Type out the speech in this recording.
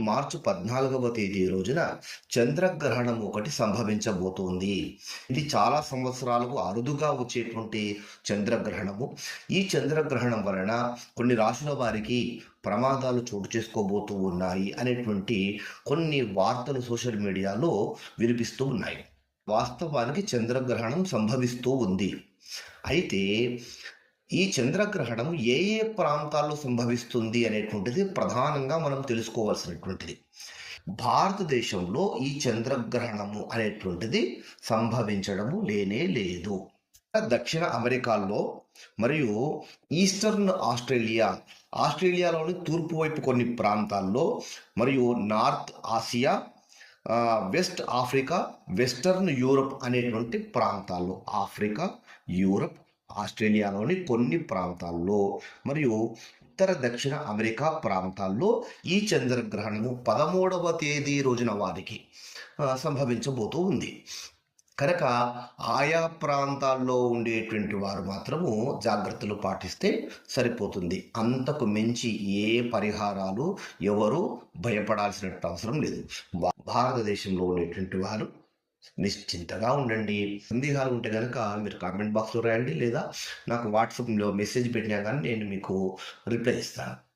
మార్చి పద్నాలుగవ తేదీ రోజున చంద్రగ్రహణం ఒకటి సంభవించబోతోంది. ఇది చాలా సంవత్సరాలకు అరుదుగా వచ్చేటువంటి చంద్రగ్రహణము. ఈ చంద్రగ్రహణం వలన కొన్ని రాశుల వారికి ప్రమాదాలు చోటు చేసుకోబోతూ ఉన్నాయి అనేటువంటి కొన్ని వార్తలు సోషల్ మీడియాలో వినిపిస్తూ ఉన్నాయి. వాస్తవానికి చంద్రగ్రహణం సంభవిస్తూ ఉంది. అయితే ఈ చంద్రగ్రహణం ఏ ఏ ప్రాంతాల్లో సంభవిస్తుంది అనేటువంటిది ప్రధానంగా మనం తెలుసుకోవాల్సినటువంటిది. భారతదేశంలో ఈ చంద్రగ్రహణము అనేటువంటిది సంభవించడము లేనే లేదు. దక్షిణ అమెరికాలో మరియు ఈస్టర్న్ ఆస్ట్రేలియా ఆస్ట్రేలియాలోని తూర్పు వైపు కొన్ని ప్రాంతాల్లో మరియు north Asia west Africa western Europe అనేటువంటి ప్రాంతాల్లో ఆఫ్రికా యూరప్ ఆస్ట్రేలియాలోని కొన్ని ప్రాంతాల్లో మరియు ఉత్తర దక్షిణ అమెరికా ప్రాంతాల్లో ఈ చంద్రగ్రహణము పదమూడవ తేదీ రోజున వారికి సంభవించబోతూ ఉంది. కనుక ఆయా ప్రాంతాల్లో ఉండేటువంటి వారు మాత్రము జాగ్రత్తలు పాటిస్తే సరిపోతుంది. అంతకు మించి ఏ పరిహారాలు ఎవరు భయపడాల్సిన అవసరం లేదు. భారతదేశంలో ఉండేటువంటి వారు నిశ్చింతగా ఉండండి. సందేహాలు ఉంటే కనుక మీరు కామెంట్ బాక్స్లో రాయండి లేదా నాకు వాట్సాప్లో మెసేజ్ పెట్టినా కానీ నేను మీకు రిప్లై ఇస్తాను.